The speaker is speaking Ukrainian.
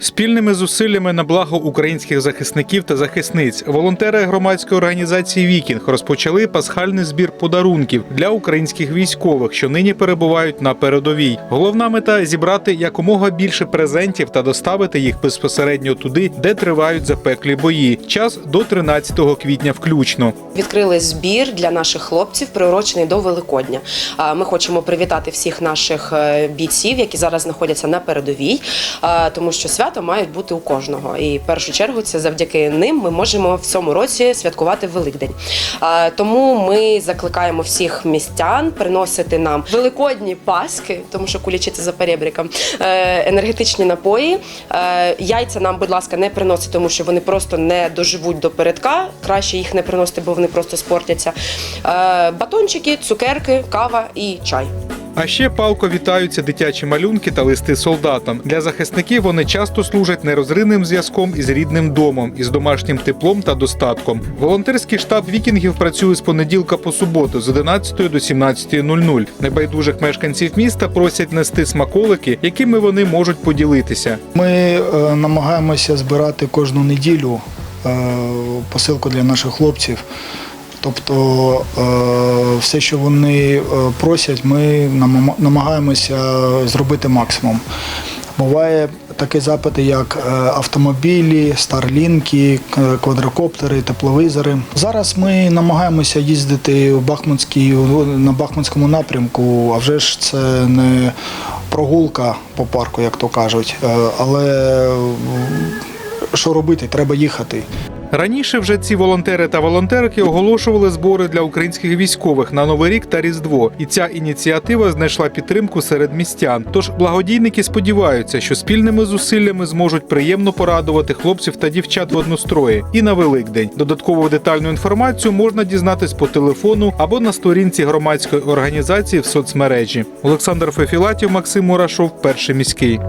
Спільними зусиллями на благо українських захисників та захисниць волонтери громадської організації Вікінг розпочали пасхальний збір подарунків для українських військових, що нині перебувають на передовій. Головна мета зібрати якомога більше презентів та доставити їх безпосередньо туди, де тривають запеклі бої. Час до 13 квітня включно. Відкрили збір для наших хлопців, приурочений до Великодня. Ми хочемо привітати всіх наших е, бійців, які зараз знаходяться на передовій, тому що свято мають бути у кожного. І в першу чергу це завдяки ним ми можемо в цьому році святкувати Великдень. Тому ми закликаємо всіх містян приносити нам великодні паски, тому що кулічиться за перебріком, е, енергетичні напої. Е, Яйця нам, будь ласка, не приносить, тому що вони просто не доживуть до передка. Краще їх не приносити, бо вони просто спортяться. Е, Батончики, цукерки, кава і чай. А ще палко вітаються дитячі малюнки та листи солдатам. Для захисників вони часто служать нерозривним зв'язком із рідним домом, із домашнім теплом та достатком. Волонтерський штаб вікінгів працює з понеділка по суботу з 11 до 17.00. Небайдужих мешканців міста просять нести смаколики, якими вони можуть поділитися. Ми е, намагаємося збирати кожну неділю е, посилку для наших хлопців. Тобто е, все, що вони е, просять, ми намагаємося зробити максимум. Буває такі запити, як е, автомобілі, старлінки, квадрокоптери, тепловізори. Зараз ми намагаємося їздити у Бахмутській, на Бахмутському напрямку, а вже ж це не прогулка по парку, як то кажуть. Але що робити? Треба їхати. Раніше вже ці волонтери та волонтерки оголошували збори для українських військових на Новий рік та Різдво, і ця ініціатива знайшла підтримку серед містян. Тож благодійники сподіваються, що спільними зусиллями зможуть приємно порадувати хлопців та дівчат в однострої і на Великдень. Додаткову детальну інформацію можна дізнатись по телефону або на сторінці громадської організації в соцмережі. Олександр Фефілатів, Максим Мурашов, перший міський.